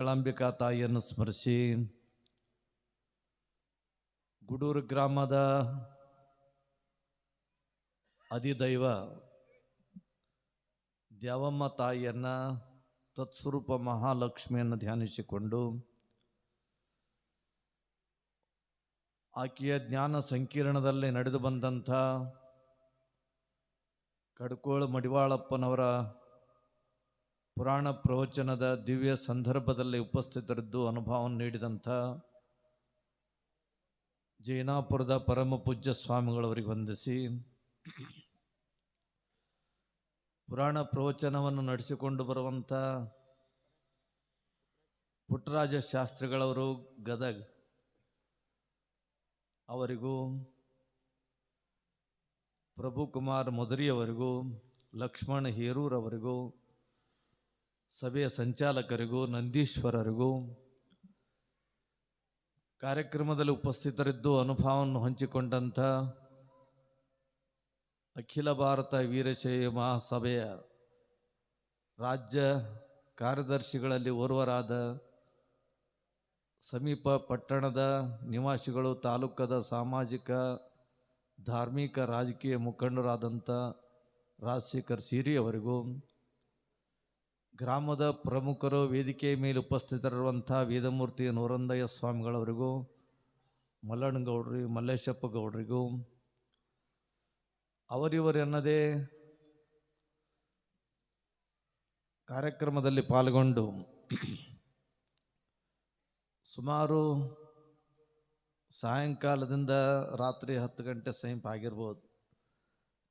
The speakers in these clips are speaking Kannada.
ಕಳಂಬಿಕಾ ತಾಯಿಯನ್ನು ಸ್ಮರಿಸಿ ಗುಡೂರು ಗ್ರಾಮದ ಅಧಿದೈವ ದ್ಯಾವಮ್ಮ ತಾಯಿಯನ್ನ ತತ್ಸ್ವರೂಪ ಮಹಾಲಕ್ಷ್ಮಿಯನ್ನು ಧ್ಯಾನಿಸಿಕೊಂಡು ಆಕೆಯ ಜ್ಞಾನ ಸಂಕೀರ್ಣದಲ್ಲಿ ನಡೆದು ಬಂದಂಥ ಕಡ್ಕೋಳು ಮಡಿವಾಳಪ್ಪನವರ ಪುರಾಣ ಪ್ರವಚನದ ದಿವ್ಯ ಸಂದರ್ಭದಲ್ಲಿ ಉಪಸ್ಥಿತರಿದ್ದು ಅನುಭವ ನೀಡಿದಂಥ ಜೈನಾಪುರದ ಪರಮ ಪೂಜ್ಯ ಸ್ವಾಮಿಗಳವರಿಗೆ ವಂದಿಸಿ ಪುರಾಣ ಪ್ರವಚನವನ್ನು ನಡೆಸಿಕೊಂಡು ಬರುವಂಥ ಪುಟ್ಟರಾಜ ಶಾಸ್ತ್ರಿಗಳವರು, ಗದಗ್ ಅವರಿಗೂ, ಪ್ರಭುಕುಮಾರ್ ಮಧುರಿಯವರಿಗೂ ಲಕ್ಷ್ಮಣ ಹೇರೂರವರಿಗೂ ಸಭೆಯ ಸಂಚಾಲಕರಿಗೂ, ನಂದೀಶ್ವರರಿಗೂ, ಕಾರ್ಯಕ್ರಮದಲ್ಲಿ ಉಪಸ್ಥಿತರಿದ್ದು ಅನುಭವವನ್ನು ಹಂಚಿಕೊಂಡಂಥ ಅಖಿಲ ಭಾರತ ವೀರಶೈವ ಮಹಾಸಭೆಯ ರಾಜ್ಯ ಕಾರ್ಯದರ್ಶಿಗಳಲ್ಲಿ ಓರ್ವರಾದ ಸಮೀಪ ಪಟ್ಟಣದ ನಿವಾಸಿಗಳು, ತಾಲೂಕದ ಸಾಮಾಜಿಕ, ಧಾರ್ಮಿಕ, ರಾಜಕೀಯ ಮುಖಂಡರಾದಂಥ ರಾಜಶೇಖರ್ ಸಿರಿ ಅವರಿಗೂ ಗ್ರಾಮದ ಪ್ರಮುಖರು ವೇದಿಕೆ ಮೇಲೆ ಉಪಸ್ಥಿತರಿರುವಂಥ ವೇದಮೂರ್ತಿ ನೂರಂದಯ್ಯ ಸ್ವಾಮಿಗಳವರಿಗೂ, ಮಲ್ಲಣ್ಣಗೌಡ್ರಿ ಮಲ್ಲೇಶಪ್ಪ ಗೌಡ್ರಿಗೂ ಅವರಿವರೆನ್ನದೇ ಕಾರ್ಯಕ್ರಮದಲ್ಲಿ ಪಾಲ್ಗೊಂಡು ಸುಮಾರು ಸಾಯಂಕಾಲದಿಂದ ರಾತ್ರಿ ಹತ್ತು ಗಂಟೆ ಸಮೀಪ ಆಗಿರ್ಬೋದು.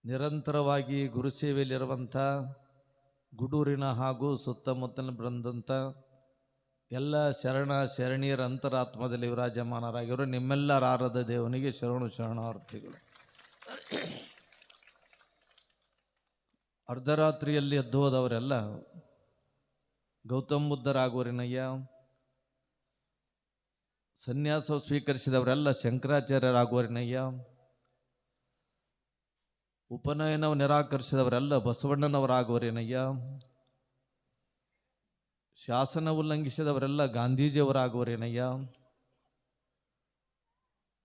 ನಿರಂತರವಾಗಿ ಗುರುಸೇವೆಯಲ್ಲಿರುವಂಥ ಗುಡೂರಿನ ಹಾಗೂ ಸುತ್ತಮುತ್ತಲಿನ ಬಂದಂಥ ಎಲ್ಲ ಶರಣ ಶರಣೀಯರ ಅಂತರಾತ್ಮದಲ್ಲಿ ವಿರಾಜಮಾನರಾಗಿರೋ ನಿಮ್ಮೆಲ್ಲರ ಆರಾಧ ದೇವನಿಗೆ ಶರಣು ಶರಣಾರ್ಥಿಗಳು. ಅರ್ಧರಾತ್ರಿಯಲ್ಲಿ ಎದ್ದು ಹೋದವರೆಲ್ಲ ಗೌತಮ್ ಬುದ್ಧರಾಗುವರಿನಯ್ಯ ಸನ್ಯಾಸ ಸ್ವೀಕರಿಸಿದವರೆಲ್ಲ ಶಂಕರಾಚಾರ್ಯರಾಗುವರಿನಯ್ಯ ಉಪನಯನವು ನಿರಾಕರಿಸಿದವರೆಲ್ಲ ಬಸವಣ್ಣನವರಾಗುವರೇನಯ್ಯ? ಶಾಸನ ಉಲ್ಲಂಘಿಸಿದವರೆಲ್ಲ ಗಾಂಧೀಜಿಯವರಾಗುವರೇನಯ್ಯ?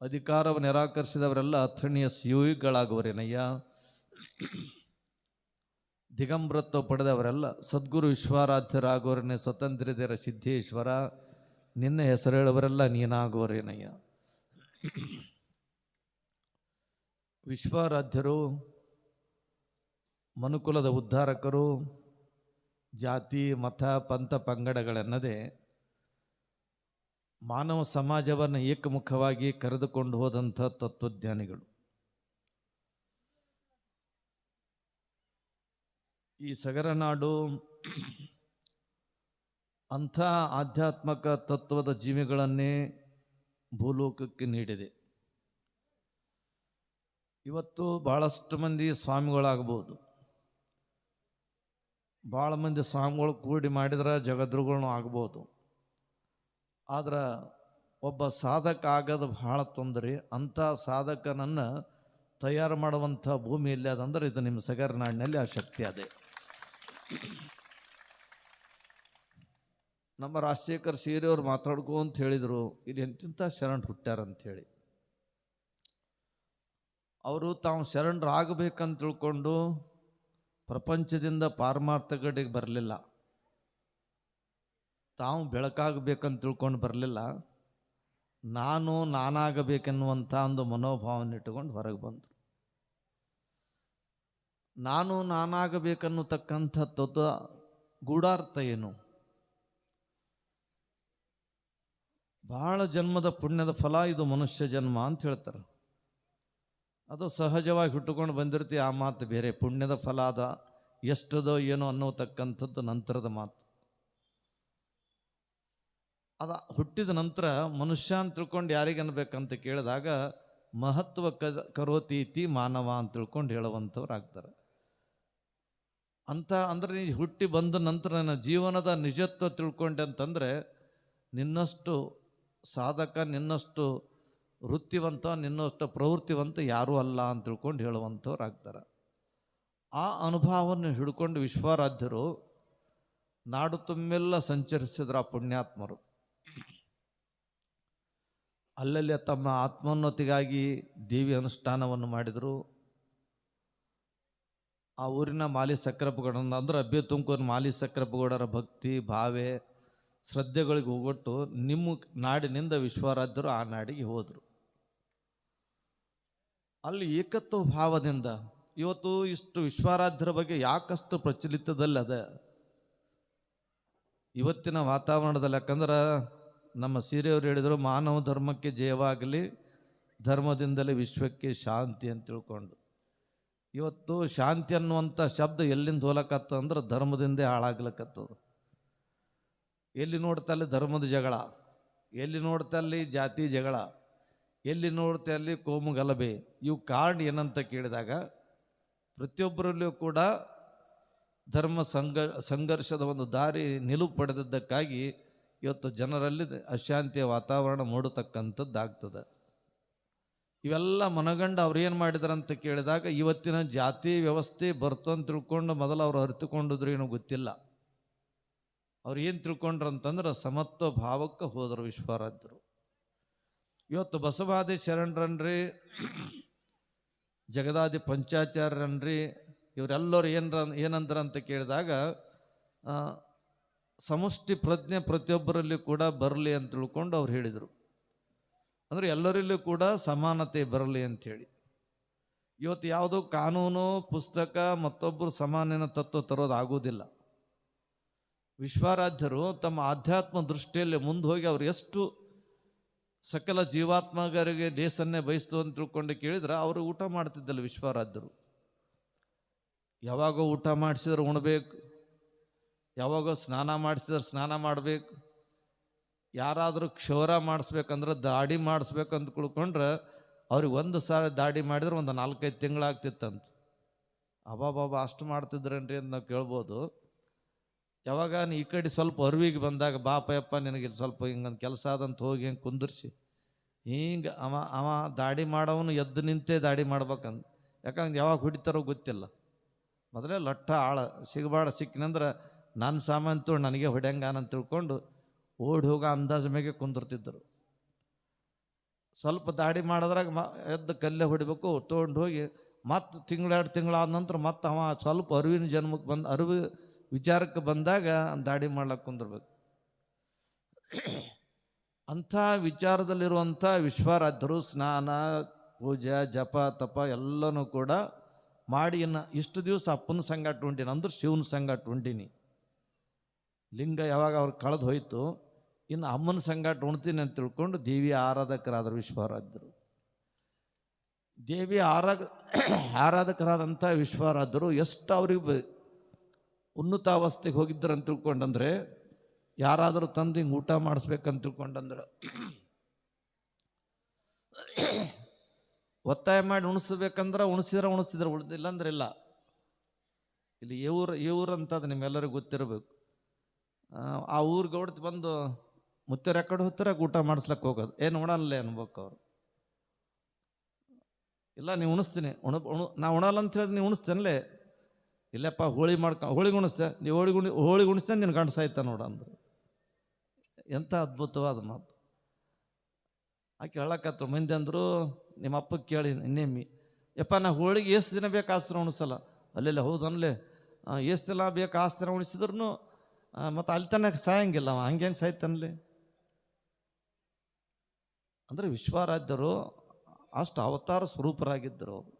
ಅಧಿಕಾರವು ನಿರಾಕರಿಸಿದವರೆಲ್ಲ ಅಥಣಿಯ ಸಿಯುಗಳಾಗುವರೇನಯ್ಯ ದಿಗಂಬ್ರತ್ವ ಪಡೆದವರೆಲ್ಲ ಸದ್ಗುರು ವಿಶ್ವಾರಾಧ್ಯರಾಗುವರನೇ ಸ್ವತಂತ್ರ್ಯದರ ಸಿದ್ದೇಶ್ವರ ನಿನ್ನ ಹೆಸರು ಹೇಳುವರೆಲ್ಲ ನೀನಾಗುವರೇನಯ್ಯ? ವಿಶ್ವಾರಾಧ್ಯರು ಮನುಕುಲದ ಉದ್ಧಾರಕರು ಜಾತಿ, ಮತ, ಪಂಥ, ಪಂಗಡಗಳೆನ್ನದೆ ಮಾನವ ಸಮಾಜವನ್ನು ಏಕಮುಖವಾಗಿ ಕರೆದುಕೊಂಡು ಹೋದಂಥ ತತ್ವಜ್ಞಾನಿಗಳು. ಈ ಸಗರನಾಡು ಅಂಥ ಆಧ್ಯಾತ್ಮಕ ತತ್ವದ ಜೀವಿಗಳನ್ನೇ ಭೂಲೋಕಕ್ಕೆ ನೀಡಿದೆ. ಇವತ್ತು ಬಹಳಷ್ಟು ಮಂದಿ ಸ್ವಾಮಿಗಳಾಗ್ಬೋದು. ಭಾಳ ಮಂದಿ ಸ್ವಾಮಿಗಳು ಕೂಡಿ ಮಾಡಿದ್ರೆ ಜಗದ್ರುಗಳನ್ನೂ ಆಗ್ಬೋದು. ಆದ್ರೆ ಒಬ್ಬ ಸಾಧಕ ಆಗೋದು ಭಾಳ ತೊಂದರೆ. ಅಂಥ ಸಾಧಕನನ್ನು ತಯಾರು ಮಾಡುವಂಥ ಭೂಮಿ ಎಲ್ಲಿ ಅದಂದ್ರೆ ಇದು ನಿಮ್ಮ ಸಗರ್ನಾಡಿನಲ್ಲಿ ಆ ಶಕ್ತಿ ಅದೇ. ನಮ್ಮ ರಾಜಶೇಖರ್ ಸೀರೆಯವ್ರು ಮಾತಾಡ್ಕೊ ಅಂತ ಹೇಳಿದರು. ಇಲ್ಲಿ ಎಂತಿಂಥ ಶರಣ್ ಹುಟ್ಟ್ಯಾರಂಥೇಳಿ ಅವರು ತಾವು ಶರಣರಾಗಬೇಕಂತ ತಿಳ್ಕೊಂಡು ಪ್ರಪಂಚದಿಂದ ಪಾರಮಾರ್ಥ ಗಡಿಗೆ ಬರಲಿಲ್ಲ. ತಾವು ಬೆಳಕಾಗಬೇಕಂತ ತಿಳ್ಕೊಂಡು ಬರಲಿಲ್ಲ. ನಾನು ನಾನಾಗಬೇಕೆನ್ನುವಂಥ ಒಂದು ಮನೋಭಾವನೆ ಇಟ್ಟುಕೊಂಡು ಹೊರಗೆ ಬಂದರು ನಾನು ನಾನಾಗಬೇಕನ್ನುತಕ್ಕಂಥ ತತ್ವ, ಗೂಢಾರ್ಥ ಏನು? ಬಹಳ ಜನ್ಮದ ಪುಣ್ಯದ ಫಲ ಇದು ಮನುಷ್ಯ ಜನ್ಮ ಅಂತ ಹೇಳ್ತಾರೆ. ಅದು ಸಹಜವಾಗಿ ಹುಟ್ಟುಕೊಂಡು ಬಂದಿರ್ತೀವಿ ಆ ಮಾತು ಬೇರೆ. ಪುಣ್ಯದ ಫಲ ಅದ ಎಷ್ಟದೋ ಏನೋ ಅನ್ನೋತಕ್ಕಂಥದ್ದು ನಂತರದ ಮಾತು. ಅದ ಹುಟ್ಟಿದ ನಂತರ ಮನುಷ್ಯ ಅಂತ ತಿಳ್ಕೊಂಡು ಯಾರಿಗನ್ಬೇಕಂತ ಕೇಳಿದಾಗ ಮಹತ್ವ ಕ, ಕರೋತೀತಿ ಮಾನವ ಅಂತ ತಿಳ್ಕೊಂಡು ಹೇಳುವಂಥವ್ರು ಆಗ್ತಾರೆ ಅಂತ ಅಂದರೆ ನೀ ಹುಟ್ಟಿ ಬಂದ ನಂತರ ನನ್ನ ಜೀವನದ ನಿಜತ್ವ ತಿಳ್ಕೊಂಡೆ ಅಂತಂದರೆ ನಿನ್ನಷ್ಟು ಸಾಧಕ, ನಿನ್ನಷ್ಟು ವೃತ್ತಿವಂತ, ನಿನ್ನಷ್ಟು ಪ್ರವೃತ್ತಿವಂತ ಯಾರೂ ಅಲ್ಲ ಅಂತ ತಿಳ್ಕೊಂಡು ಹೇಳುವಂಥವ್ರು ಆಗ್ತಾರೆ ಆ ಅನುಭವವನ್ನು ಹಿಡ್ಕೊಂಡು ವಿಶ್ವಾರಾಧ್ಯರು ನಾಡು ತುಂಬೆಲ್ಲ ಸಂಚರಿಸಿದ್ರು ಆ ಪುಣ್ಯಾತ್ಮರು. ಅಲ್ಲಲ್ಲಿ ತಮ್ಮ ಆತ್ಮೋನ್ನತಿಗಾಗಿ ದೇವಿ ಅನುಷ್ಠಾನವನ್ನು ಮಾಡಿದರು. ಆ ಊರಿನ ಮಾಲಿ ಸಕ್ರಪಗೌಡ ಅಂದ್ರೆ ಅಬ್ಬೆ ತುಮಕೂರು ಮಾಲಿ ಸಕ್ರಪಗೌಡರ ಭಕ್ತಿ, ಭಾವೆ, ಶ್ರದ್ಧೆಗಳಿಗೆ ಹೋಗೊಟ್ಟು ನಿಮ್ಮ ನಾಡಿನಿಂದ ವಿಶ್ವಾರಾಧ್ಯರು ಆ ನಾಡಿಗೆ ಹೋದರು. ಅಲ್ಲಿ ಏಕತ್ವ ಭಾವದಿಂದ ಇವತ್ತು ಇಷ್ಟು ವಿಶ್ವಾರಾಧ್ಯರ ಬಗ್ಗೆ ಯಾಕಷ್ಟು ಪ್ರಚಲಿತದಲ್ಲಿ ಅದ? ಇವತ್ತಿನ ವಾತಾವರಣದಲ್ಲಿ ಯಾಕಂದ್ರೆ ನಮ್ಮ ಸೀರೆಯವರು ಹೇಳಿದರು, ಮಾನವ ಧರ್ಮಕ್ಕೆ ಜಯವಾಗಲಿ, ಧರ್ಮದಿಂದಲೇ ವಿಶ್ವಕ್ಕೆ ಶಾಂತಿ ಅಂತ ತಿಳ್ಕೊಂಡು. ಇವತ್ತು ಶಾಂತಿ ಅನ್ನುವಂಥ ಶಬ್ದ ಎಲ್ಲಿಂದ ಹೋಲಕತ್ತ ಅಂದ್ರೆ ಧರ್ಮದಿಂದೇ ಹಾಳಾಗ್ಲಕ್ಕತ್ತದ ಎಲ್ಲಿ ನೋಡ್ತಾ ಧರ್ಮದ ಜಗಳ, ಎಲ್ಲಿ ನೋಡ್ತಾ ಅಲ್ಲಿ ಜಾತಿ ಜಗಳ, ಎಲ್ಲಿ ನೋಡ್ತಾ ಅಲ್ಲಿ ಕೋಮು ಗಲಭೆ ಇವು ಕಾರಣ ಏನಂತ ಕೇಳಿದಾಗ ಪ್ರತಿಯೊಬ್ಬರಲ್ಲಿಯೂ ಕೂಡ ಧರ್ಮ ಸಂಘ, ಸಂಘರ್ಷದ ಒಂದು ದಾರಿ ನಿಲುವು ಪಡೆದದ್ದಕ್ಕಾಗಿ ಇವತ್ತು ಜನರಲ್ಲಿ ಅಶಾಂತಿಯ ವಾತಾವರಣ ಮೂಡತಕ್ಕಂಥದ್ದಾಗ್ತದೆ. ಇವೆಲ್ಲ ಮನಗಂಡು ಅವ್ರು ಏನು ಮಾಡಿದಾರಂತ ಕೇಳಿದಾಗ ಇವತ್ತಿನ ಜಾತಿ ವ್ಯವಸ್ಥೆ ಬರ್ತಂತ ತಿಳ್ಕೊಂಡು ಮೊದಲು ಅವ್ರು ಅರಿತುಕೊಂಡಿದ್ರು ಏನೂ ಗೊತ್ತಿಲ್ಲ. ಅವ್ರು ಏನು ತಿಳ್ಕೊಂಡ್ರು ಅಂತಂದ್ರೆ ಸಮತ್ವ ಭಾವಕ್ಕೆ ಹೋದರು ವಿಶ್ವಾರಾಧ್ಯರು ಇವತ್ತು ಬಸವಾದಿ ಶರಣರನ್ರಿ ಜಗದಾದಿ ಪಂಚಾಚಾರ್ಯನ್ರಿ ಇವರೆಲ್ಲರೂ ಏನರ ಏನಂದ್ರ ಅಂತ ಕೇಳಿದಾಗ ಸಮಷ್ಟಿ ಪ್ರಜ್ಞೆ ಪ್ರತಿಯೊಬ್ಬರಲ್ಲಿ ಕೂಡ ಬರಲಿ ಅಂತ ತಿಳ್ಕೊಂಡು ಅವ್ರು ಹೇಳಿದರು. ಅಂದರೆ ಎಲ್ಲರಲ್ಲೂ ಕೂಡ ಸಮಾನತೆ ಬರಲಿ ಅಂಥೇಳಿ ಇವತ್ತು ಯಾವುದೋ ಕಾನೂನು, ಪುಸ್ತಕ, ಮತ್ತೊಬ್ಬರು ಸಮಾನಿನ ತತ್ವ ತರೋದು ಆಗೋದಿಲ್ಲ. ವಿಶ್ವಾರಾಧ್ಯರು ತಮ್ಮ ಆಧ್ಯಾತ್ಮ ದೃಷ್ಟಿಯಲ್ಲಿ ಮುಂದೆ ಹೋಗಿ ಅವರು ಎಷ್ಟು ಸಕಲ ಜೀವಾತ್ಮಗರಿಗೆ ದೇಸನ್ನೇ ಬಯಸ್ತು ಅಂತ ತಿಳ್ಕೊಂಡು ಕೇಳಿದ್ರೆ ಅವರು ಊಟ ಮಾಡ್ತಿದ್ದಲ್ಲ ವಿಶ್ವಾರಾಧ್ಯರು ಯಾವಾಗ ಊಟ ಮಾಡಿಸಿದ್ರೆ ಉಣ್ಬೇಕು, ಯಾವಾಗ ಸ್ನಾನ ಮಾಡಿಸಿದ್ರೆ ಸ್ನಾನ ಮಾಡಬೇಕು, ಯಾರಾದರೂ ಕ್ಷೌರ ಮಾಡಿಸ್ಬೇಕಂದ್ರೆ ದಾಡಿ ಮಾಡಿಸ್ಬೇಕಂತ ಅಂತ ತಿಳ್ಕೊಂಡ್ರೆ ಅವ್ರಿಗೆ ಒಂದು ಸಾರಿ ದಾಡಿ ಮಾಡಿದ್ರೆ ಒಂದು ನಾಲ್ಕೈದು ತಿಂಗಳಾಗ್ತಿತ್ತಂತ. ಅಬಾಬಾಬಾ ಅಷ್ಟು ಮಾಡ್ತಿದ್ರೇನ್ರಿ ಅಂತ ನಾವು ಕೇಳ್ಬೋದು. ಯಾವಾಗ ಈ ಕಡೆ ಸ್ವಲ್ಪ ಅರಿವಿಗೆ ಬಂದಾಗ ಬಾಪಯಪ್ಪ ನಿನಗೆ ಸ್ವಲ್ಪ ಹಿಂಗೊಂದು ಕೆಲಸ ಆದಂತ ಹೋಗಿ ಹಿಂಗೆ ಕುಂದಿರ್ಸಿ. ಹಿಂಗೆ ಅವ ಅವ ದಾಡಿ ಮಾಡೋವನು ಎದ್ದು ನಿಂತೇ ದಾಡಿ ಮಾಡ್ಬೇಕಂತ ಯಾಕಂದ್ರೆ ಯಾವಾಗ ಹೊಡಿತಾರೋ ಗೊತ್ತಿಲ್ಲ. ಮೊದಲೇ ಲಟ್ಟ ಆಳ ಸಿಗಬಾರ್ದು ಸಿಕ್ಕಿನಂದ್ರೆ ನನ್ನ ಸಾಮಾನು ನನಗೆ ಹೊಡ್ಯಂಗಾನಂತ ತಿಳ್ಕೊಂಡು ಓಡಿ ಹೋಗೋ ಅಂದಾಜು ಮೇಲೆ ಕುಂದಿರ್ತಿದ್ದರು ಸ್ವಲ್ಪ ದಾಡಿ ಮಾಡಿದ್ರಾಗ ಮ, ಎದ್ದು ಕಲ್ಲೇ ಹೊಡಿಬೇಕು ತೊಗೊಂಡು ಹೋಗಿ ಮತ್ತು ತಿಂಗಳೆರಡು ತಿಂಗಳಾದ ನಂತರ ಮತ್ತೆ ಅವ ಸ್ವಲ್ಪ ಅರಿವಿನ ಜನ್ಮಕ್ಕೆ ಬಂದು, ಅರಿವು ವಿಚಾರಕ್ಕೆ ಬಂದಾಗ ದಾಡಿ ಮಾಡ್ಲಕ್ಕೆ ಕುಂದಿರ್ಬೇಕು. ಅಂಥ ವಿಚಾರದಲ್ಲಿರುವಂಥ ವಿಶ್ವಾರಾಧ್ಯರು ಸ್ನಾನ, ಪೂಜೆ, ಜಪ, ತಪ ಎಲ್ಲನೂ ಕೂಡ ಮಾಡಿ ಇನ್ನು ಇಷ್ಟು ದಿವಸ ಅಪ್ಪನ ಸಂಗಾಟ ಉಂಟೀನಿ, ಅಂದ್ರೆ ಶಿವನ ಸಂಗಾಟ ಉಂಟೀನಿ. ಲಿಂಗ ಯಾವಾಗ ಅವ್ರು ಕಳೆದು ಹೋಯ್ತು, ಇನ್ನು ಅಮ್ಮನ ಸಂಗಾಟ ಉಣ್ತೀನಿ ಅಂತ ತಿಳ್ಕೊಂಡು ದೇವಿ ಆರಾಧಕರಾದರು ವಿಶ್ವಾರಾಧ್ಯರು ದೇವಿ ಆರಾಧ, ಆರಾಧಕರಾದಂಥ ವಿಶ್ವಾರಾಧ್ಯರು ಎಷ್ಟು ಅವ್ರಿಗೆ ಉನ್ನತಾವಸ್ಥೆಗೆ ಹೋಗಿದ್ದಾರೆ ಅಂತ ತಿಳ್ಕೊಂಡಂದ್ರೆ ಯಾರಾದರೂ ತಂದು ಹಿಂಗೆ ಊಟ ಮಾಡಿಸ್ಬೇಕಂತ ತಿಳ್ಕೊಂಡಂದ್ರೆ. ಒತ್ತಾಯ ಮಾಡಿ ಉಣಿಸ್ಬೇಕಂದ್ರೆ ಉಣಿಸಿದ್ರೆ ಉಣಿಸಿದ್ರೆ ಉಳಿದಿಲ್ಲ ಅಂದ್ರೆ ಇಲ್ಲ. ಇಲ್ಲಿ ಇವ್ರು ಅಂತ ಅದು ನಿಮ್ಮೆಲ್ಲರಿಗೂ ಗೊತ್ತಿರಬೇಕು. ಆ, ಊರಿಗೆ ಊರು ಗೌಡ್ತಿ ಬಂದು ಮುತ್ತೆ ಕಡೆ ಹೋಗ್ತಾರೆ ಊಟ ಮಾಡಿಸ್ಲಕ್ಕೆ ಹೋಗೋದು. ಏನು ಉಣಲ್ಲೇ ಅನ್ಬೇಕು ಅವ್ರು. ಇಲ್ಲ ನೀವು ಉಣಿಸ್ತೀನಿ. ಉಣ ಉಣ ನಾ ಉಣಲ್ಲ ಅಂತ ಹೇಳಿದ್ರೆ ನೀವು ಉಣಿಸ್ತೇನಲ್ಲೇ. ಇಲ್ಲಪ್ಪ, ಹೋಳಿ ಮಾಡ್ಕ, ಹೋಳಿ ಗುಣಿಸ್ತೆ ನೀವು ಹೋಳಿ ಗುಣಿ, ಹೋಳಿ ಗುಣಿಸ್ತೆ ನಿನ್ನ ಗಂಡು ಸಾಯ್ತ ನೋಡ ಅಂದ್ರೆ. ಎಂಥ ಅದ್ಭುತವಾದ ಮಾತು. ಆಕೆ ಹೇಳಕತ್ತು ಮಂದಿ ಅಂದರು, ನಿಮ್ಮ ಅಪ್ಪಗೆ ಕೇಳಿ ಇನ್ನೇಮಿ ಯಪ್ಪ, ನಾ ಹೋಳಿಗೆ ಎಷ್ಟು ದಿನ ಬೇಕು ಉಣಿಸಲ್ಲ? ಅಲ್ಲೆಲ್ಲ, ಹೌದು ಅನ್ಲೇ. ಎಷ್ಟು ದಿನ ಬೇಕು ಉಣಿಸಿದ್ರು ಮತ್ತು ಅಲ್ಲಿ ತನಕ ಸಾಯಂಗಿಲ್ಲ ಅವ. ಹಂಗೆ ಹೆಂಗೆ ಸಾಯ್ತಾನಲ್ಲಿ ಅಂದರೆ ವಿಶ್ವಾರಾಧ್ಯರು ಅಷ್ಟು ಅವತಾರ ಸ್ವರೂಪರಾಗಿದ್ದರು ಅವರು.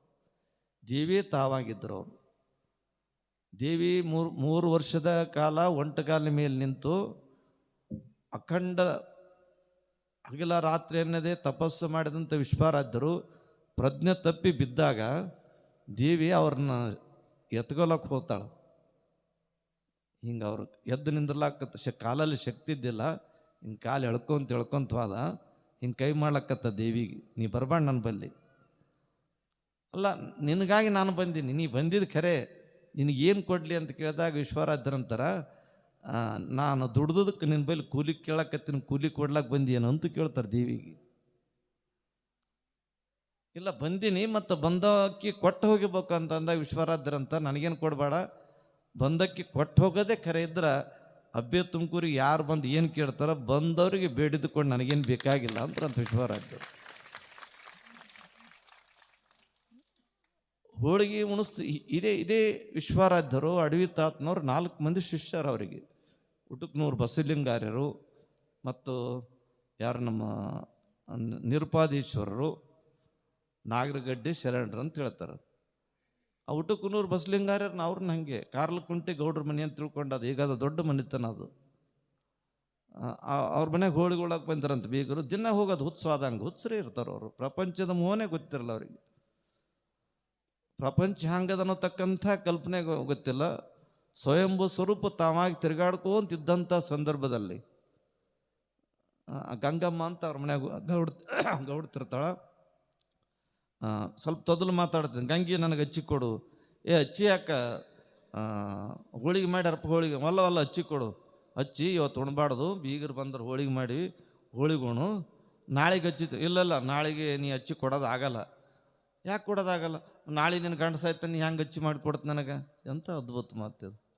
ದೇವಿ ತಾವಾಗಿದ್ದರು ಅವರು. ದೇವಿ ಮೂರು ಮೂರು ವರ್ಷದ ಕಾಲ ಒಂಟಗಾಲ ಮೇಲೆ ನಿಂತು ಅಖಂಡ ಹಗಲ ರಾತ್ರಿ ಅನ್ನದೇ ತಪಸ್ಸು ಮಾಡಿದಂಥ ವಿಶ್ವಾರಾಧ್ಯರು ಪ್ರಜ್ಞೆ ತಪ್ಪಿ ಬಿದ್ದಾಗ ದೇವಿ ಅವ್ರನ್ನ ಎತ್ಕೊಲಕ್ಕೆ ಹೋಗ್ತಾಳೆ. ಹಿಂಗೆ ಅವ್ರು ಎದ್ದು ನಿಂದ್ರಲಾಕತ್ತ ಶ ಕಾಲಲ್ಲಿ ಶಕ್ತಿ ಇದ್ದಿಲ್ಲ, ಹಿಂಗೆ ಕಾಲು ಎಳ್ಕೊಂತ ಎಳ್ಕೊಂತ ಹೋದ, ಹಿಂಗೆ ಕೈ ಮಾಡ್ಲಕ್ಕತ್ತ ದೇವಿಗೆ ನೀ ಬರ್ಬಾರ್ದು ನನ್ನ ಬಲ್ಲಿ. ಅಲ್ಲ, ನಿನಗಾಗಿ ನಾನು ಬಂದೀನಿ, ನೀ ಬಂದಿದ್ದು ಖರೆ. ನಿನಗೇನು ಕೊಡಲಿ ಅಂತ ಕೇಳಿದಾಗ ವಿಶ್ವರಾಧ್ಯರಂತಾರ ಆ, ನಾನು ದುಡ್ದದಕ್ಕೆ ನಿನ್ನ ಬೈಲಿ ಕೂಲಿ ಕೇಳಕತ್ತಿನ ಕೂಲಿ ಕೊಡ್ಲಾಕ್ ಬಂದೇನು ಅಂತ ಕೇಳ್ತಾರೆ ದೇವಿಗೆ. ಇಲ್ಲ ಬಂದೀನಿ ಮತ್ತು ಬಂದಕ್ಕಿ ಕೊಟ್ಟು ಹೋಗಿಬೇಕು ಅಂತ ಅಂದಾಗ ವಿಶ್ವರಾಧ್ಯರಂತ ನನಗೇನು ಕೊಡಬೇಡ ಬಂದಕ್ಕಿ ಕೊಟ್ಟು ಹೋಗೋದೇ ಖರೆ ಇದ್ರೆ ಅಬ್ಬೆ ತುಮಕೂರಿಗೆ ಯಾರು ಬಂದು ಏನು ಕೇಳ್ತಾರೋ ಬಂದವರಿಗೆ ಬೇಡಿದುಕೊಂಡು ನನಗೇನು ಬೇಕಾಗಿಲ್ಲ ಅಂತ ಅಂತ ಹೋಳಿಗೆ ಉಣಿಸ್ ಇ- ಇದೇ ಇದೇ ವಿಶ್ವಾರಾಧ್ಯರು, ಅಡವಿ ತಾತನವ್ರು ನಾಲ್ಕು ಮಂದಿ ಶಿಷ್ಯರು ಅವರಿಗೆ. ಉಟುಕ್ನೂರು ಬಸಲಿಂಗಾರ್ಯರು ಮತ್ತು ಯಾರು ನಮ್ಮ ನಿರುಪಾದೀಶ್ವರರು ನಾಗರಗಡ್ಡೆ ಶರಣರು ಅಂತ ಹೇಳ್ತಾರೆ. ಆ ಉಟುಕುನೂರು ಬಸಲಿಂಗಾರ್ಯರ್ನ ಅವ್ರನ್ನ ಹಂಗೆ, ಕಾರ್ಲಕುಂಟೆ ಗೌಡ್ರ ಮನೆ ಅಂತ ಅದು ಈಗ ಅದು ದೊಡ್ಡ ಮನೆತನ ಅದು. ಅವ್ರ ಮನೆಗೆ ಹೋಳಿಗೊಳಕ್ಕೆ ಬಂದಿರಂತ ಬೀಗರು, ದಿನ ಹೋಗೋದು ಹುತ್ಸಾದಂಗೆ ಹುಚ್ಚರೇ ಇರ್ತಾರೆ ಅವರು ಪ್ರಪಂಚದ ಮೋನೇ ಗೊತ್ತಿರಲ್ಲ ಅವರಿಗೆ. ಪ್ರಪಂಚ ಹ್ಯಾಂಗದ ಅನ್ನತಕ್ಕಂಥ ಕಲ್ಪನೆಗು ಗೊತ್ತಿಲ್ಲ. ಸ್ವಯಂಭೂ ಸ್ವರೂಪ ತಾವಾಗಿ ತಿರುಗಾಡ್ಕೊಂತಿದ್ದಂಥ ಸಂದರ್ಭದಲ್ಲಿ ಗಂಗಮ್ಮ ಅಂತ ಅವ್ರ ಮನ್ಯಾಗ ಗೌಡ್ ಗೌಡ್ತಿರ್ತಾಳ. ಸ್ವಲ್ಪ ತೊದಲು ಮಾತಾಡ್ತೀನಿ. ಗಂಗಿ ನನಗೆ ಹಚ್ಚಿ ಕೊಡು. ಏ ಹಚ್ಚಿ ಯಾಕೆ? ಹೋಳಿಗೆ ಮಾಡಿ ಅರ್ಪ ಹೋಳಿಗೆ. ಒಲ್ಲ ಒಲ್ಲ ಹಚ್ಚಿ ಕೊಡು. ಹಚ್ಚಿ ಇವತ್ತು ಉಣ್ಬಾರ್ದು. ಬೀಗರು ಬಂದ್ರೆ ಹೋಳಿಗೆ ಮಾಡಿ ಹೋಳಿಗೆ ನಾಳೆಗೆ ಹಚ್ಚಿತ್ತು ಇಲ್ಲ ಇಲ್ಲ, ನಾಳೆಗೆ ನೀ ಹಚ್ಚಿ ಕೊಡೋದಾಗಲ್ಲ. ಯಾಕೆ ಕೊಡೋದಾಗಲ್ಲ? ನಾಳೆ ನಿನ್ನ ಗಂಡ ಸಾಯ್ತಾನೆ ಹೆಂಗೆ ಹಚ್ಚಿ ಮಾಡಿ ಕೊಡ್ತು ನನಗೆ? ಎಂಥ ಅದ್ಭುತ ಮಾತಿದು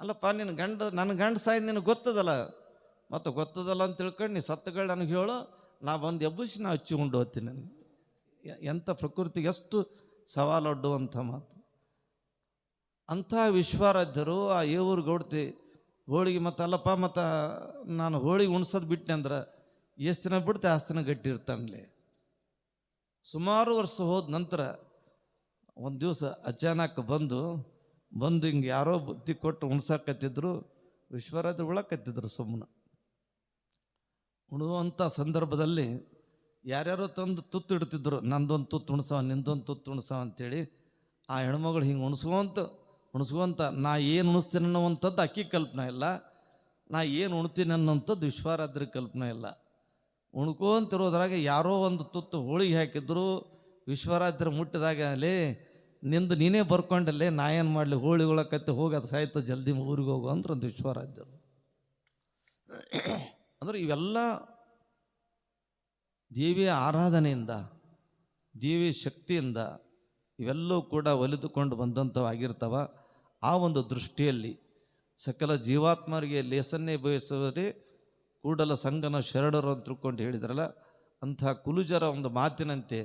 ಅಲ್ಲಪ್ಪ, ನಿನ್ನ ಗಂಡ, ನನ್ನ ಗಂಡ ಸಾಯ್ದು ನಿನಗೆ ಗೊತ್ತದಲ್ಲ? ಮತ್ತು ಗೊತ್ತದಲ್ಲ ಅಂತ ತಿಳ್ಕೊಂಡು ನೀ ಸತ್ತಗಳು ನನಗೆ ಹೇಳು, ನಾ ಬಂದು ಎಬ್ಬಿಸಿ ನಾ ಹಚ್ಚಿ ಉಂಡು ಹೋಗ್ತೀನಿ ನನಗೆ. ಎಂಥ ಪ್ರಕೃತಿಗೆ ಎಷ್ಟು ಸವಾಲೊಡ್ಡುವಂಥ ಮಾತು. ಅಂಥ ವಿಶ್ವಾರಾಧ್ಯರು ಆ ಏವೂರು ಗೌಡ್ತಿ ಹೋಳಿಗೆ ಮತ್ತು, ಅಲ್ಲಪ್ಪ, ಮತ್ತು ನಾನು ಹೋಳಿಗೆ ಉಣ್ಸೋದು ಬಿಟ್ಟೆ ಅಂದ್ರೆ ಎಷ್ಟು ದಿನ ಬಿಡ್ತೆ ಆಸ್ತಿನ ಗಟ್ಟಿ ಸುಮಾರು ವರ್ಷ ಹೋದ ನಂತರ ಒಂದು ದಿವಸ ಅಚಾನಕ್ ಬಂದು ಬಂದು ಹಿಂಗೆ ಯಾರೋ ಬುದ್ಧಿ ಕೊಟ್ಟು ಉಣ್ಸಕತ್ತಿದ್ರು, ವಿಶ್ವರಾಜ್ ಉಳಕತ್ತಿದ್ರು ಸುಮ್ಮನೆ ಉಣುವಂಥ ಸಂದರ್ಭದಲ್ಲಿ ಯಾರ್ಯಾರೋ ತಂದು ತುತ್ತು ಇಡ್ತಿದ್ರು, ನಂದೊಂದು ತುತ್ತು ಉಣ್ಸವ, ನಿಂದೊಂದು ತುತ್ತು ಉಣ್ಸವ ಅಂತೇಳಿ ಆ ಹೆಣ್ಮಗಳು ಹಿಂಗೆ ಉಣಿಸ್ಕೊಂತ ಉಣಿಸ್ಕೊಂತ, ನಾ ಏನು ಉಣಿಸ್ತೀನಿ ಅನ್ನೋವಂಥದ್ದು ಅಕ್ಕಿ ಕಲ್ಪನೆ ಇಲ್ಲ, ನಾ ಏನು ಉಣ್ತೀನಿ ಅನ್ನೋಂಥದ್ದು ವಿಶ್ವಾರಾದ್ರಿ ಕಲ್ಪನೆ ಇಲ್ಲ. ಉಣ್ಕೊಂತಿರೋದ್ರಾಗ ಯಾರೋ ಒಂದು ತುತ್ತು ಹೋಳಿಗೆ ಹಾಕಿದ್ರು ವಿಶ್ವರಾತ್ರಿ ಮುಟ್ಟಿದಾಗ ಅಲ್ಲಿ ನಿಂದು ನೀನೇ ಬರ್ಕೊಂಡಲ್ಲೇ ನಾ ಏನು ಮಾಡಲಿ ಹೋಳಿಗೊಳಕತ್ತೆ ಹೋಗಿ ಅದು ಸಾಯ್ತು, ಜಲ್ದಿ ಊರಿಗೆ ಹೋಗು ಅಂದ್ರೆ ಒಂದು ವಿಶ್ವರಾಧ್ಯರು ಅಂದ್ರೆ ಇವೆಲ್ಲ ದೇವಿಯ ಆರಾಧನೆಯಿಂದ ದೇವಿಯ ಶಕ್ತಿಯಿಂದ ಇವೆಲ್ಲವೂ ಕೂಡ ಒಲಿದುಕೊಂಡು ಬಂದಂಥವಾಗಿರ್ತವ ಆ ಒಂದು ದೃಷ್ಟಿಯಲ್ಲಿ ಸಕಲ ಜೀವಾತ್ಮರಿಗೆ ಲೇಸನ್ನೇ ಬಯಸುವುದೇ ಕೂಡಲ ಸಂಗನ ಶರಣರು ಅಂತ ತಿಳ್ಕೊಂಡು ಹೇಳಿದ್ರಲ್ಲ, ಅಂಥ ಕುಲುಜರ ಒಂದು ಮಾತಿನಂತೆ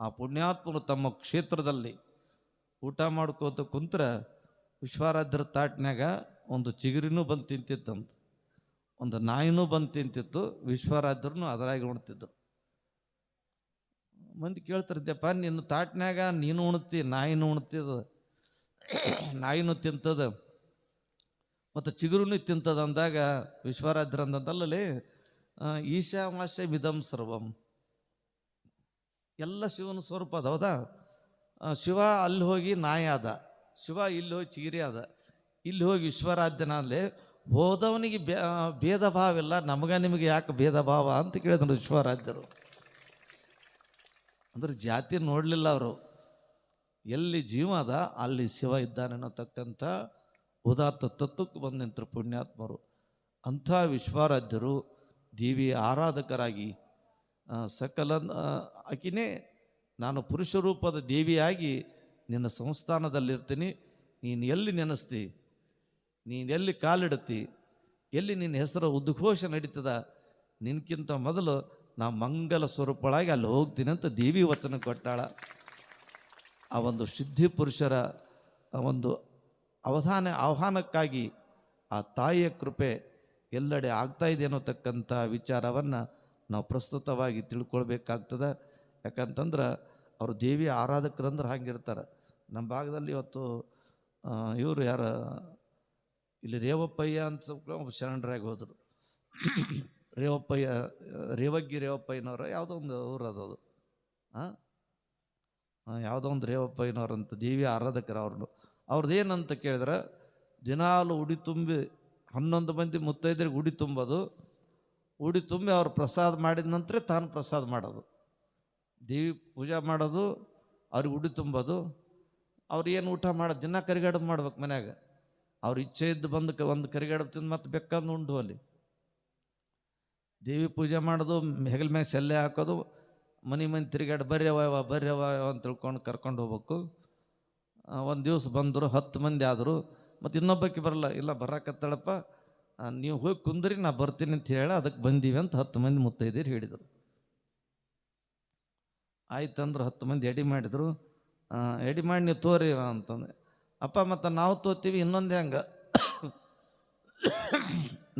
ಆ ಪುಣ್ಯಾತ್ಮರು ತಮ್ಮ ಕ್ಷೇತ್ರದಲ್ಲಿ ಊಟ ಮಾಡ್ಕೋತ ಕುಂತ್ರ ವಿಶ್ವಾರಾಧ್ಯರ ತಾಟ್ನ್ಯಾಗ ಒಂದು ಚಿಗುರಿನೂ ಬಂದು ತಿಂತಿತ್ತಂತ. ಒಂದು ನಾಯಿನೂ ಬಂದು ತಿಂತಿತ್ತು ವಿಶ್ವಾರಾಧ್ಯರೂ ಅದರಾಗಿ ಉಣ್ತಿದ್ದು ಮಂದಿ ಕೇಳ್ತಿರ್ದೆಪ್ಪ ನಿನ್ನ ತಾಟ್ನ್ಯಾಗ ನೀನು ಉಣ್ತಿ, ನಾಯಿನೂ ಉಣ್ತಿದ, ನಾಯಿನೂ ತಿಂತದ. ಮತ್ತು ಚಿಗುರುನು ತಿಂತದ ಅಂದಾಗ ವಿಶ್ವರಾಧ್ರ ಈಶಾ ಈಶಾವಾಸ್ಯ ಮಿದಂ ಸರ್ವಂ. ಎಲ್ಲ ಶಿವನ ಸ್ವರೂಪ ಅದ, ಹೌದಾ? ಶಿವ ಅಲ್ಲಿ ಹೋಗಿ ನಾಯಿ ಆದ, ಶಿವ ಇಲ್ಲಿ ಹೋಗಿ ಚಿಗಿರಿ ಆದ, ಇಲ್ಲಿ ಹೋಗಿ ವಿಶ್ವರಾಧ್ಯನಲ್ಲಿ ಹೋದವನಿಗೆ ಭೇದ ಭಾವ ಇಲ್ಲ, ನಮಗ ನಿಮಗೆ ಯಾಕೆ ಭೇದ ಭಾವ ಅಂತ ಕೇಳಿದ್ರು ವಿಶ್ವರಾಧ್ಯರು. ಅಂದ್ರೆ ಜಾತಿ ನೋಡಲಿಲ್ಲ ಅವರು, ಎಲ್ಲಿ ಜೀವ ಅದ, ಅಲ್ಲಿ ಶಿವ ಇದ್ದಾನೆ ಅನ್ನತಕ್ಕಂಥ ಉದಾತ್ತ ತತ್ವಕ್ಕೆ ಬಂದು ನಿಂತರು ಪುಣ್ಯಾತ್ಮರು. ಅಂಥ ವಿಶ್ವಾರಾಧ್ಯರು ದೇವಿಯ ಆರಾಧಕರಾಗಿ ಸಕಲ ಆಕಿನೇ ನಾನು ಪುರುಷ ರೂಪದ ದೇವಿಯಾಗಿ ನಿನ್ನ ಸಂಸ್ಥಾನದಲ್ಲಿರ್ತೀನಿ. ನೀನು ಎಲ್ಲಿ ನೆನೆಸ್ತಿ? ನೀನು ಎಲ್ಲಿ ಕಾಲಿಡತಿ? ಎಲ್ಲಿ ನಿನ್ನ ಹೆಸರು ಉದ್ಘೋಷ ನಡೀತದ? ನಿನ್ಕಿಂತ ಮೊದಲು ನಾ ಮಂಗಲ ಸ್ವರೂಪಳಾಗಿ ಅಲ್ಲಿ ಹೋಗ್ತೀನಿ ಅಂತ ದೇವಿ ವಚನ ಕೊಟ್ಟಾಳ. ಆ ಒಂದು ಸಿದ್ಧಿ ಪುರುಷರ, ಆ ಒಂದು ಅವಧಾನ ಆಹ್ವಾನಕ್ಕಾಗಿ ಆ ತಾಯಿಯ ಕೃಪೆ ಎಲ್ಲೆಡೆ ಆಗ್ತಾ ಇದೆ ಅನ್ನೋತಕ್ಕಂಥ ವಿಚಾರವನ್ನು ನಾವು ಪ್ರಸ್ತುತವಾಗಿ ತಿಳ್ಕೊಳ್ಬೇಕಾಗ್ತದೆ. ಯಾಕಂತಂದ್ರೆ ಅವರು ದೇವಿ ಆರಾಧಕರಂದ್ರೆ ಹಾಗಿರ್ತಾರೆ. ನಮ್ಮ ಭಾಗದಲ್ಲಿ ಇವತ್ತು ಇವರು ಯಾರು, ಇಲ್ಲಿ ರೇವಪ್ಪಯ್ಯ ಅಂತ ಶರಣರಾಗಿ ಹೋದರು. ರೇವಪ್ಪಯ್ಯ, ರೇವಗ್ಗಿ ರೇವಪ್ಪಯ್ಯನವರು ಯಾವುದೋ ಒಂದು ಊರು ಅದು ಹಾಂ ಯಾವುದೋ ಒಂದು ರೇವಪ್ಪಯ್ಯನವರಂತ ದೇವಿ ಆರಾಧಕರು ಅವ್ರನ್ನು ಅವ್ರದ್ದು ಏನಂತ ಕೇಳಿದ್ರೆ, ದಿನಾಲು ಉಡಿ ತುಂಬಿ, ಹನ್ನೊಂದು ಮಂದಿ ಮುತ್ತೈದರಿಗೆ ಉಡಿ ತುಂಬೋದು. ಉಡಿ ತುಂಬಿ ಅವ್ರು ಪ್ರಸಾದ ಮಾಡಿದ ನಂತರ ತಾನು ಪ್ರಸಾದ ಮಾಡೋದು. ದೇವಿ ಪೂಜೆ ಮಾಡೋದು, ಅವ್ರಿಗೆ ಉಡಿ ತುಂಬೋದು. ಅವ್ರು ಏನು ಊಟ ಮಾಡೋದು, ದಿನ ಕರಿಗಡಬು ಮಾಡ್ಬೇಕು ಮನ್ಯಾಗ. ಅವ್ರ ಇಚ್ಛೆ ಇದ್ದು ಬಂದು ಒಂದು ಕರಿಗಡಬು ತಿಂದು ಮತ್ತೆ ಬೇಕಾದ ಉಂಡು ಅಲ್ಲಿ. ದೇವಿ ಪೂಜೆ ಮಾಡೋದು, ಹೆಗಲ ಮ್ಯಾಗ ಸೆಲ್ಲೆ ಹಾಕೋದು, ಮನೆ ಮನೆ ತಿರುಗಾಡಿ ಬರ್ಯವ ಬರ್ಯವ ಅಂತ ತಿಳ್ಕೊಂಡು ಕರ್ಕೊಂಡು ಹೋಗ್ಬೇಕು. ಒಂದು ದಿವಸ ಬಂದರು, ಹತ್ತು ಮಂದಿ ಆದರು, ಮತ್ತು ಇನ್ನೊಬ್ಬಕ್ಕೆ ಬರಲ್ಲ, ಇಲ್ಲ ಬರಕತ್ತಳಪ್ಪ ನೀವು ಹೋಗಿ ಕುಂದ್ರಿ, ನಾ ಬರ್ತೀನಿ ಅಂತ ಹೇಳಿ ಅದಕ್ಕೆ ಬಂದೀವಿ ಅಂತ ಹತ್ತು ಮಂದಿ ಮುತ್ತೈದೀರು ಹೇಳಿದರು. ಆಯ್ತಂದ್ರೆ ಹತ್ತು ಮಂದಿ ಎಡಿ ಮಾಡಿದರು. ಎಡಿ ಮಾಡಿ ನೀವು ತೋರಿ ಅಂತಂದೆ. ಅಪ್ಪ, ಮತ್ತು ನಾವು ತೋತೀವಿ, ಇನ್ನೊಂದು ಹೆಂಗೆ?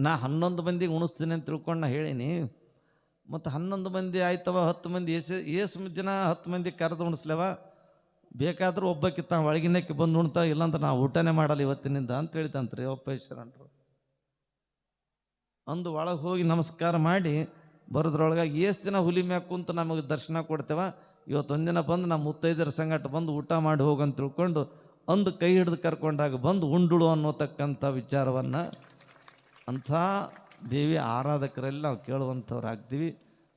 ನಾ ಹನ್ನೊಂದು ಮಂದಿಗೆ ಉಣಿಸ್ತೀನಿ ಅಂತ ತಿಳ್ಕೊಂಡು ನಾ ಹೇಳೀನಿ. ಮತ್ತು ಹನ್ನೊಂದು ಮಂದಿ ಆಯ್ತವ, ಹತ್ತು ಮಂದಿ, ಏಸು ಏಸು ದಿನ ಹತ್ತು ಮಂದಿ ಕರೆದು ಉಣಿಸ್ಲೇವ. ಬೇಕಾದ್ರೂ ಒಬ್ಬಕ್ಕೆ ಒಳಗಿನಕ್ಕೆ ಬಂದು ಉಣ್ತಾ ಇಲ್ಲಾಂದ್ರೆ ನಾವು ಊಟನೇ ಮಾಡಲ್ಲ ಇವತ್ತಿನಿಂದ ಅಂತ ಹೇಳಿದಂತ್ರಿ ಒಪ್ಪ ಶರಣರು ಅಂದು ಒಳಗೆ ಹೋಗಿ ನಮಸ್ಕಾರ ಮಾಡಿ ಬರೋದ್ರೊಳಗಾಗಿ ಎಷ್ಟು ದಿನ ಹುಲಿ ಮ್ಯಾಗ ಕುಂತು ನಮಗೆ ದರ್ಶನ ಕೊಡ್ತೇವ? ಇವತ್ತೊಂದಿನ ಬಂದು ನಮ್ಮ ಮುತ್ತೈದರ ಸಂಗಟ ಬಂದು ಊಟ ಮಾಡಿ ಹೋಗಂತ ತಿಳ್ಕೊಂಡು ಅಂದು ಕೈ ಹಿಡಿದು ಕರ್ಕೊಂಡಾಗ ಬಂದು ಉಂಡುಳು ಅನ್ನೋತಕ್ಕಂಥ ವಿಚಾರವನ್ನು ಅಂಥ ದೇವಿ ಆರಾಧಕರಲ್ಲಿ ನಾವು ಕೇಳುವಂಥವ್ರು ಆಗ್ತೀವಿ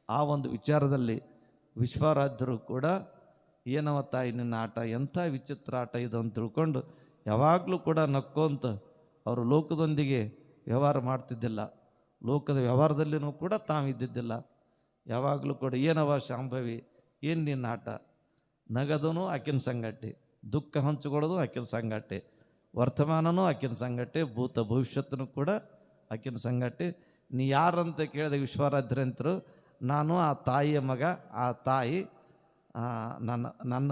ಆ ಒಂದು ವಿಚಾರದಲ್ಲಿ ವಿಶ್ವಾರಾಧ್ಯರು ಕೂಡ ಏನವ ತಾಯಿ ನಿನ್ನ ಆಟ? ಎಂಥ ವಿಚಿತ್ರ ಆಟ ಇದು ಅಂತ ತಿಳ್ಕೊಂಡು ಯಾವಾಗಲೂ ಕೂಡ ನಕ್ಕೋಂತ ಅವರು ಲೋಕದೊಂದಿಗೆ ವ್ಯವಹಾರ ಮಾಡ್ತಿದ್ದಿಲ್ಲ. ಲೋಕದ ವ್ಯವಹಾರದಲ್ಲಿನೂ ಕೂಡ ತಾವಿದ್ದಿದ್ದಿಲ್ಲ. ಯಾವಾಗಲೂ ಕೂಡ ಏನವ ಶಾಂಭವಿ, ಏನು ನಿನ್ನ ಆಟ? ನಗದನು ಆಕಿನ ಸಂಗತಿ ದುಃಖ ಹಂಚಿಕೊಳ್ಳೋದು ಆಕಿನ ಸಂಗತಿ ವರ್ತಮಾನನೂ ಆಕಿನ ಸಂಗತಿ ಭೂತ ಭವಿಷ್ಯತ್ತೂ ಕೂಡ ಆಕಿನ ಸಂಗತಿ ನೀ ಯಾರಂತ ಕೇಳಿದ ವಿಶ್ವಾರಾಧ್ಯರಂತರು ನಾನು ಆ ತಾಯಿಯ ಮಗ, ಆ ತಾಯಿ ನನ್ನ ನನ್ನ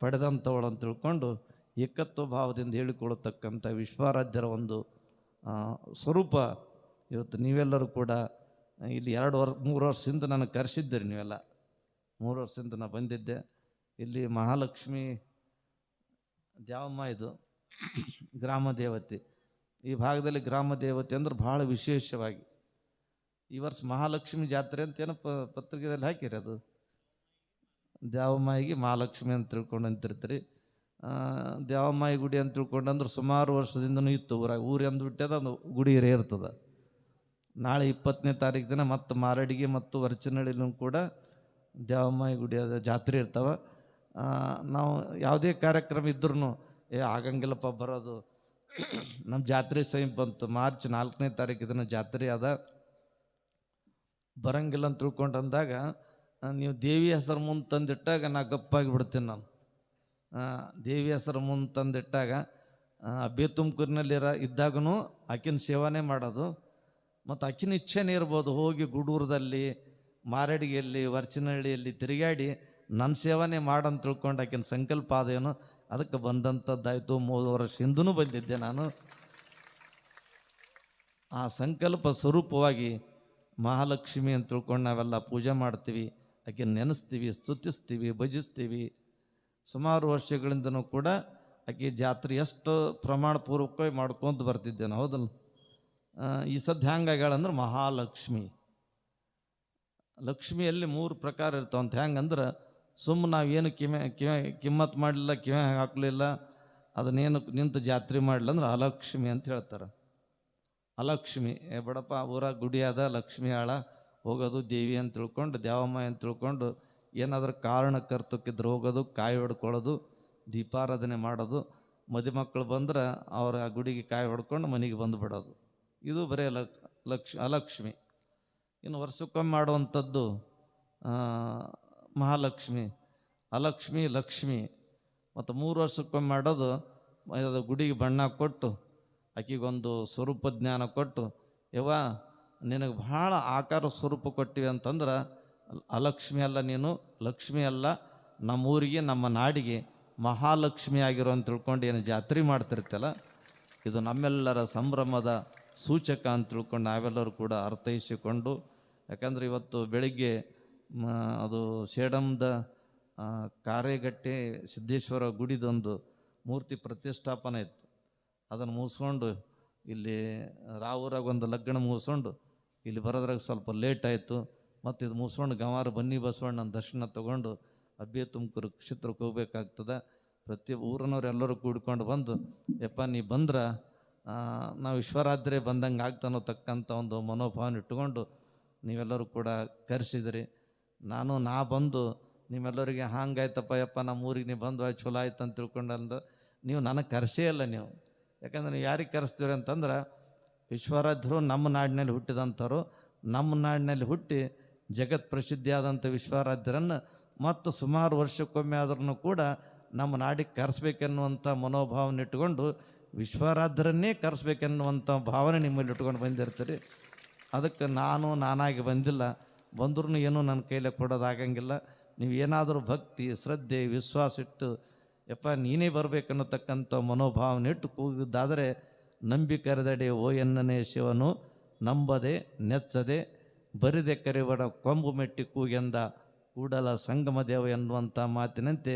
ಪಡೆದಂಥವಳು ಅಂತ ತಿಳ್ಕೊಂಡು ಏಕತ್ವ ಭಾವದಿಂದ ಹೇಳಿಕೊಳ್ಳತಕ್ಕಂಥ ವಿಶ್ವಾರಾಧ್ಯರ ಒಂದು ಸ್ವರೂಪ ಇವತ್ತು ನೀವೆಲ್ಲರೂ ಕೂಡ ಇಲ್ಲಿ ಎರಡು ವರ್ಷ ಮೂರು ವರ್ಷದಿಂದ ನನಗೆ ಕರೆಸಿದ್ದೀರಿ ನೀವೆಲ್ಲ. ಮೂರು ವರ್ಷದಿಂದ ನಾನು ಬಂದಿದ್ದೆ. ಇಲ್ಲಿ ಮಹಾಲಕ್ಷ್ಮಿ ದ್ಯಾವಮ್ಮ ಇದು, ಗ್ರಾಮ ದೇವತೆ. ಈ ಭಾಗದಲ್ಲಿ ಗ್ರಾಮ ದೇವತೆ ಅಂದ್ರೆ ಭಾಳ ವಿಶೇಷವಾಗಿ. ಈ ವರ್ಷ ಮಹಾಲಕ್ಷ್ಮಿ ಜಾತ್ರೆ ಅಂತ ಏನೋ ಪತ್ರಿಕೆಯಲ್ಲಿ ಹಾಕಿರಿ ಅದು? ದ್ಯಾವಮ್ಮಾಯಿಗೆ ಮಹಾಲಕ್ಷ್ಮಿ ಅಂತ ತಿಳ್ಕೊಂಡು ಅಂತಿರ್ತೀರಿ. ಆ, ದ್ಯಾವಮ್ಮಾಯಿ ಗುಡಿ ಅಂತ ತಿಳ್ಕೊಂಡು ಅಂದ್ರೆ ಸುಮಾರು ವರ್ಷದಿಂದನೂ ಇತ್ತು ಊರಾಗ. ಊರು ಅಂದ್ಬಿಟ್ಟದ ಅದು ಗುಡಿ ಇರೇ ಇರ್ತದೆ. ನಾಳೆ ಇಪ್ಪತ್ತನೇ ತಾರೀಕು ದಿನ ಮತ್ತು ಮಾರಡಿಗೆ ಮತ್ತು ವರ್ಚನಹಳ್ಳಿಲೂ ಕೂಡ ದೇವಮ್ಮಾಯಿ ಗುಡಿ ಅದ ಜಾತ್ರೆ ಇರ್ತಾವೆ. ನಾವು ಯಾವುದೇ ಕಾರ್ಯಕ್ರಮ ಇದ್ರೂ ಏ ಆಗಂಗಿಲ್ಲಪ್ಪ ಬರೋದು. ನಮ್ಮ ಜಾತ್ರೆ ಸಮೀಪ ಬಂತು. ಮಾರ್ಚ್ ನಾಲ್ಕನೇ ತಾರೀಕು ದಿನ ಜಾತ್ರೆ ಅದ. ಬರಂಗಿಲ್ಲ ಅಂತ ತಿಳ್ಕೊಂಡು ಅಂದಾಗ ನೀವು ದೇವಿ ಹೆಸರು ಮುಂದೆ ತಂದಿಟ್ಟಾಗ ನಾ ಗಪ್ಪಾಗಿ ಬಿಡ್ತೀನಿ ನಾನು. ದೇವಿ ಹೆಸರು ಮುಂದೆ ತಂದಿಟ್ಟಾಗ ಅಬ್ಬೆ ತುಮಕೂರಿನಲ್ಲಿರ ಇದ್ದಾಗೂ ಆಕಿನ ಸೇವನೆ ಮಾಡೋದು, ಮತ್ತು ಆಕಿನ ಇಚ್ಛೆನೇ ಇರ್ಬೋದು ಹೋಗಿ ಗುಡೂರದಲ್ಲಿ, ಮಾರಡಿಗೆಯಲ್ಲಿ, ವರ್ಚಿನಹಳ್ಳಿಯಲ್ಲಿ ತಿರುಗಾಡಿ ನನ್ನ ಸೇವನೆ ಮಾಡಂತ ತಿಳ್ಕೊಂಡು ಆಕಿನ ಸಂಕಲ್ಪ ಅದೇನು ಅದಕ್ಕೆ ಬಂದಂಥದ್ದಾಯಿತು, ಮೂರು ವರ್ಷ ಹಿಂದೂ ಬಂದಿದ್ದೆ ನಾನು. ಆ ಸಂಕಲ್ಪ ಸ್ವರೂಪವಾಗಿ ಮಹಾಲಕ್ಷ್ಮಿ ಅಂತ ತಿಳ್ಕೊಂಡು ನಾವೆಲ್ಲ ಪೂಜೆ ಮಾಡ್ತೀವಿ. ಆಕೆ ನೆನೆಸ್ತೀವಿ, ಸ್ತುತಿಸ್ತೀವಿ, ಭಜಿಸ್ತೀವಿ. ಸುಮಾರು ವರ್ಷಗಳಿಂದನೂ ಕೂಡ ಆಕೆ ಜಾತ್ರೆ ಎಷ್ಟು ಪ್ರಮಾಣಪೂರ್ವಕವಾಗಿ ಮಾಡ್ಕೊಂತ ಬರ್ತಿದ್ದೆ ನಾವು ಹೌದಲ್ಲ ಈ ಸದ್ಯ ಹೆಂಗಾಗ್ಯಾಳಂದ್ರೆ ಮಹಾಲಕ್ಷ್ಮಿ. ಲಕ್ಷ್ಮಿಯಲ್ಲಿ ಮೂರು ಪ್ರಕಾರ ಇರ್ತಾವಂತ ಹೆಂಗಂದ್ರೆ ಸುಮ್ಮನೆ ನಾವೇನು ಕಿಮೆ ಕಿಮೆ ಕಿಮ್ಮತ್ತು ಮಾಡಲಿಲ್ಲ ಕಿವೆ ಹಾಕಲಿಲ್ಲ ಅದನ್ನೇನು ನಿಂತು ಜಾತ್ರೆ ಮಾಡಲಿಲ್ಲ ಅಂದ್ರೆ ಅಲಕ್ಷ್ಮಿ ಅಂತ ಹೇಳ್ತಾರೆ. ಅಲಕ್ಷ್ಮಿ, ಏ, ಬಡಪ್ಪ ಊರ ಗುಡಿ ಲಕ್ಷ್ಮಿ ಆಳ. ಹೋಗೋದು ದೇವಿ ಅಂತ ತಿಳ್ಕೊಂಡು ದೇವಮ್ಮ ಅಂತ ತಿಳ್ಕೊಂಡು ಏನಾದರೂ ಕಾರಣ ಕರ್ತಕ್ಕಿದ್ರೆ ಹೋಗೋದು ಕಾಯಿ ಹೊಡ್ಕೊಳ್ಳೋದು, ದೀಪಾರಾಧನೆ ಮಾಡೋದು ಮದುಮಕ್ಕಳು ಬಂದ್ರೆ ಅವರ ಆ ಗುಡಿಗೆ ಕಾಯಿ ಹೊಡ್ಕೊಂಡು ಮನೆಗೆ ಬಂದು ಬಿಡೋದು. ಇದು ಬರೀ ಲಕ್, ಲಕ್ಷ, ಅಲಕ್ಷ್ಮಿ. ಇನ್ನು ವರ್ಷಕ್ಕೊಮ್ಮೆ ಮಾಡುವಂಥದ್ದು ಮಹಾಲಕ್ಷ್ಮಿ. ಅಲಕ್ಷ್ಮಿ, ಲಕ್ಷ್ಮಿ. ಮತ್ತು ಮೂರು ವರ್ಷಕ್ಕೊಮ್ಮೆ ಮಾಡೋದು ಅದು ಗುಡಿಗೆ ಬಣ್ಣ ಕೊಟ್ಟು ಆಕಿಗೊಂದು ಸ್ವರೂಪ ಜ್ಞಾನ ಕೊಟ್ಟು, ಯವ್ವ ನಿನಗೆ ಭಾಳ ಆಕಾರ ಸ್ವರೂಪ ಕೊಟ್ಟಿವಿ ಅಂತಂದ್ರೆ, ಅಲಕ್ಷ್ಮಿ ಅಲ್ಲ ನೀನು, ಲಕ್ಷ್ಮಿ ಅಲ್ಲ ನಮ್ಮ ಊರಿಗೆ ನಮ್ಮ ನಾಡಿಗೆ ಮಹಾಲಕ್ಷ್ಮಿ ಆಗಿರೋ ಅಂತ ತಿಳ್ಕೊಂಡು ಏನು ಜಾತ್ರೆ ಮಾಡ್ತಿರ್ತಲ್ಲ ಇದು ನಮ್ಮೆಲ್ಲರ ಸಂಭ್ರಮದ ಸೂಚಕ ಅಂತ ತಿಳ್ಕೊಂಡು ನಾವೆಲ್ಲರೂ ಕೂಡ ಅರ್ಥೈಸಿಕೊಂಡು, ಯಾಕಂದ್ರೆ ಇವತ್ತು ಬೆಳಿಗ್ಗೆ ಅದು ಸೇಡಮ್ದ ಕಾರ್ಯಗಟ್ಟೆ ಸಿದ್ದೇಶ್ವರ ಗುಡಿದೊಂದು ಮೂರ್ತಿ ಪ್ರತಿಷ್ಠಾಪನೆ ಇತ್ತು. ಅದನ್ನು ಮುಗಿಸ್ಕೊಂಡು ಇಲ್ಲಿ ರಾವೂರಾಗ ಒಂದು ಲಗ್ನ ಮುಗಿಸ್ಕೊಂಡು ಇಲ್ಲಿ ಬರೋದ್ರಾಗ ಸ್ವಲ್ಪ ಲೇಟ್ ಆಯಿತು. ಮತ್ತು ಇದು ಮುಗಿಸ್ಕೊಂಡು ಗಂವಾರ ಬನ್ನಿ ಬಸವಣ್ಣನ ದರ್ಶನ ತಗೊಂಡು ಅಬ್ಬಿ ತುಮಕೂರು ಕ್ಷೇತ್ರಕ್ಕೆ ಹೋಗ್ಬೇಕಾಗ್ತದೆ. ಪ್ರತಿ ಊರಿನವರೆಲ್ಲರೂ ಕೂಡ್ಕೊಂಡು ಬಂದು, ಯಪ್ಪ, ನೀ ಬಂದ್ರೆ? ನಾವು ವಿಶ್ವರಾತ್ರಿ ಬಂದಂಗೆ ಆಗ್ತಾನೋತಕ್ಕಂಥ ಒಂದು ಮನೋಭಾವನೆ ಇಟ್ಕೊಂಡು ನೀವೆಲ್ಲರೂ ಕೂಡ ಕರೆಸಿದ್ರಿ. ನಾನು, ನಾ ಬಂದು ನಿಮ್ಮೆಲ್ಲರಿಗೆ ಹಾಂಗಾಯ್ತಪ್ಪ, ಯಪ್ಪ ನಮ್ಮ ಊರಿಗೆ ನೀವು ಬಂದು ಚಲೋ ಆಯ್ತು ಅಂತ ತಿಳ್ಕೊಂಡು ನೀವು ನನಗೆ ಕರೆಸೇ ಇಲ್ಲ ನೀವು. ಯಾಕಂದ್ರೆ ಯಾರಿಗೆ ಕರೆಸ್ತೀರಿ ಅಂತಂದ್ರೆ, ವಿಶ್ವಾರಾಧ್ಯರು ನಮ್ಮ ನಾಡಿನಲ್ಲಿ ಹುಟ್ಟಿದಂಥವ್ರು, ನಮ್ಮ ನಾಡಿನಲ್ಲಿ ಹುಟ್ಟಿ ಜಗತ್ ಪ್ರಸಿದ್ಧಿಯಾದಂಥ ವಿಶ್ವಾರಾಧ್ಯರನ್ನು ಮತ್ತು ಸುಮಾರು ವರ್ಷಕ್ಕೊಮ್ಮೆ ಆದ್ರೂ ಕೂಡ ನಮ್ಮ ನಾಡಿಗೆ ಕರೆಸ್ಬೇಕೆನ್ನುವಂಥ ಮನೋಭಾವನೆ ಇಟ್ಟುಕೊಂಡು ವಿಶ್ವಾರಾಧ್ಯರನ್ನೇ ಕರೆಸ್ಬೇಕೆನ್ನುವಂಥ ಭಾವನೆ ನಿಮ್ಮಲ್ಲಿ ಇಟ್ಕೊಂಡು ಬಂದಿರ್ತೀರಿ. ಅದಕ್ಕೆ ನಾನು ನಾನಾಗಿ ಬಂದಿಲ್ಲ. ಬಂದ್ರೂ ಏನೂ ನನ್ನ ಕೈಲೇ ಕೊಡೋದಾಗಂಗಿಲ್ಲ ನೀವು ಏನಾದರೂ ಭಕ್ತಿ, ಶ್ರದ್ಧೆ, ವಿಶ್ವಾಸ ಇಟ್ಟು ಯಪ್ಪ, ನೀನೇ ಬರಬೇಕನ್ನತಕ್ಕಂಥ ಮನೋಭಾವನೆ ಇಟ್ಟು ಕೂಗಿದ್ದಾದರೆ ನಂಬಿ ಕರೆದಡೆ, ಓ ಎನ್ನನೇ ಶಿವನು, ನಂಬದೆ, ನೆಚ್ಚದೆ, ಬರಿದೆ ಕರೆವಡ, ಕೊಂಬು ಮೆಟ್ಟಿ ಕೂಗೆಂದ ಕೂಡಲ ಸಂಗಮ ದೇವ ಎನ್ನುವಂಥ ಮಾತಿನಂತೆ